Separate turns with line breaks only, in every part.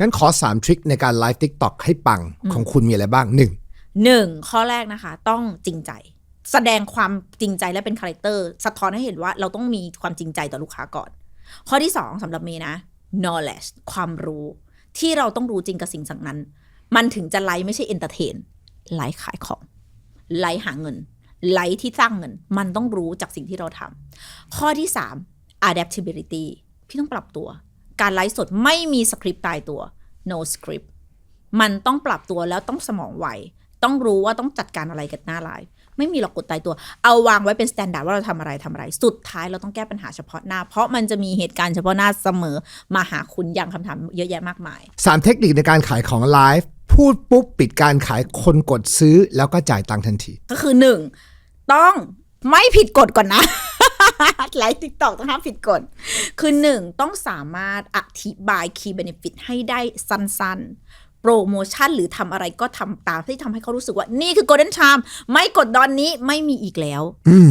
งั้นขอ 3 ทริคในการไลฟ์ TikTok ให้ปังของคุณมีอะไรบ้าง 1.
หนึ่งข้อแรกนะคะ ต้องจริงใจ แสดงความจริงใจและเป็นคาแรคเตอร์ สะท้อนให้เห็นว่าเราต้องมีความจริงใจต่อลูกค้าก่อน ข้อที่สองสำหรับเมย์นะ knowledge ความรู้ที่เราต้องรู้จริงกับสิ่งสั่งนั้น มันถึงจะไลฟ์ไม่ใช่ entertain ไลฟ์ขายของ ไลฟ์หาเงิน ไลฟ์ที่สร้างเงิน มันต้องรู้จากสิ่งที่เราทำข้อที่สาม adaptability พี่ต้องปรับตัว การไลฟ์สดไม่มีสคริปต์ตายตัว no script มันต้องปรับตัวแล้วต้องสมองไวต้องรู้ว่าต้องจัดการอะไรกันหน้าไลฟ์ไม่มีหรอกกดตายตัว เอาวางไว้เป็นสแตนดาร์ดว่าเราทำอะไรทำอะไร สุดท้ายเราต้องแก้ปัญหาเฉพาะหน้า เพราะมันจะมีเหตุการณ์เฉพาะหน้าเสมอมาหาคุณอย่างคำถามเยอะแยะมากมาย
3 เทคนิคในการขายของไลฟ์พูดปุ๊บปิดการขายคนกดซื้อแล้วก็จ่ายตังค์ทันที
ก็คือหนึ่งต้องไม่ผิดกฎก่อนนะไลฟ์ติ๊กตอกต้องห้ามผิดกฎ คือหนึ่งต้องสามารถอธิบาย key benefit ให้ได้สั้นๆ โปรโมชั่นหรือทำอะไรก็ทำตามที่ทำให้เขารู้สึกว่านี่คือ golden time ไม่กดตอนนี้ไม่มีอีกแล้ว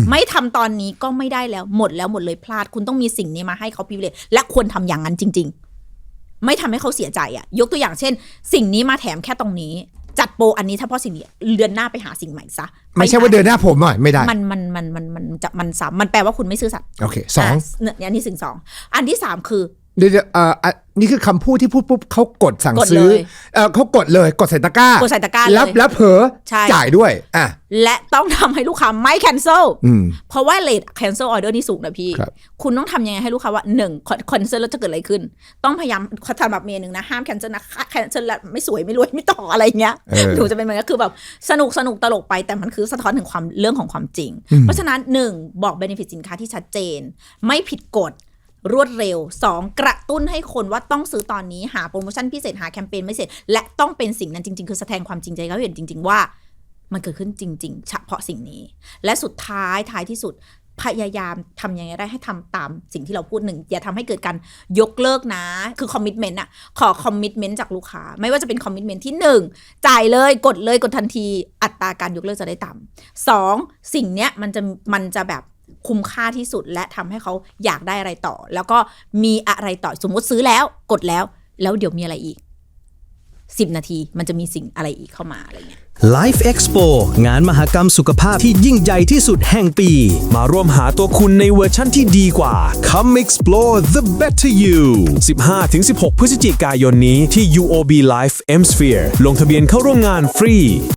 ไม่ทำตอนนี้ก็ไม่ได้แล้วหมดแล้วหมดเลยพลาด คุณต้องมีสิ่งนี้มาให้เขาพิเศษและควรทำอย่างนั้นจริง ๆ ไม่ทำให้เขาเสียใจอะยกตัวอย่างเช่น สิ่งนี้มาแถมแค่ตรงนี้ จัดโปรอันนี้ถ้าเพราะสิ่งนี้เดือนหน้าไปหาสิ่งใหม่ซะ
ไม่ใช่ว่าเดินหน้าผมหน่อยไม่ได้
มันมันมันมันมันจะมันสามมันแปลว่าคุณไม่ซื่อสัตย์
โอเคสองะ
เนี่ยอันที่สิ่งสองอันที่สามคือ
เดี๋ยวๆเอ่ออะนี่คือคำพูดที่พูดปุ๊บเขากดสั่ง
กด
ซื้อ
เลย
เออเขากดเลยกดใส่ตะกร้าก
ดใส่ตะกร้าเลย
แล้วแล้วเผลอ
ใช่
จ่ายด้วย อะ
และต้องทำให้ลูกค้าไม่ cancel
อืม
เพราะว่า rate cancel order นี่สูงนะพี่
ครับ
คุณต้องทำยังไงให้ลูกค้าว่าหนึ่ง cancel แล้วจะเกิดอะไรขึ้น ต้องพยายามสำหรับเมย์หนึ่งนะ ห้าม cancel นะ cancel แล้วไม่สวยไม่รวยไม่ต่ออะไรเงี้ย
เออ
หนูจะเป็นแบบนี้คือแบบสนุกสนุกตลกไปแต่มันคือสะท้อนถึงความเรื่องของความจริง เพราะฉะนั้นหนึ่งบอก benefit สินค้าที่ชัดเจน ไม่ผิดกฎ รวดเร็ว 2. กระตุ้นให้คนว่าต้องซื้อตอนนี้หาโปรโมชั่นพิเศษหาแคมเปญไม่เสร็จ และต้องเป็นสิ่งนั้นจริง ๆ คือแสดงความจริงใจเขาเห็นจริง ๆ ว่า มันเกิดขึ้นจริง ๆ เฉพาะสิ่งนี้ และสุดท้ายท้ายที่สุดพยายามทำยังไงได้ให้ทำตามสิ่งที่เราพูดหนึ่งอย่าทำให้เกิดการยกเลิกนะ คือคอมมิชเมนต์อะขอคอมมิชเมนต์จากลูกค้า ไม่ว่าจะเป็นคอมมิชเมนต์ที่หนึ่งจ่ายเลยกดเลยกดทันที อัตราการยกเลิกจะได้ต่ำสองสิ่งเนี้ยมันจะมันจะแบบ คุ้มค่าที่สุด และทำให้เขาอยากได้อะไรต่อ แล้วก็มีอะไรต่อสมมติซื้อแล้วกดแล้ว แล้วเดี๋ยวมีอะไรอีกสิบนาทีมันจะมีสิ่งอะไรอีกเข้ามาอะไรเงี้ย
Life Expo งานมหกรรมสุขภาพที่ยิ่งใหญ่ที่สุดแห่งปี
มาร่วมหาตัวคุณในเวอร์ชั่นที่ดีกว่า Come explore the better you 15-16 พฤศจิกายนนี้ที่ UOB Life M Sphere ลงทะเบียนเข้าร่วมงานฟรี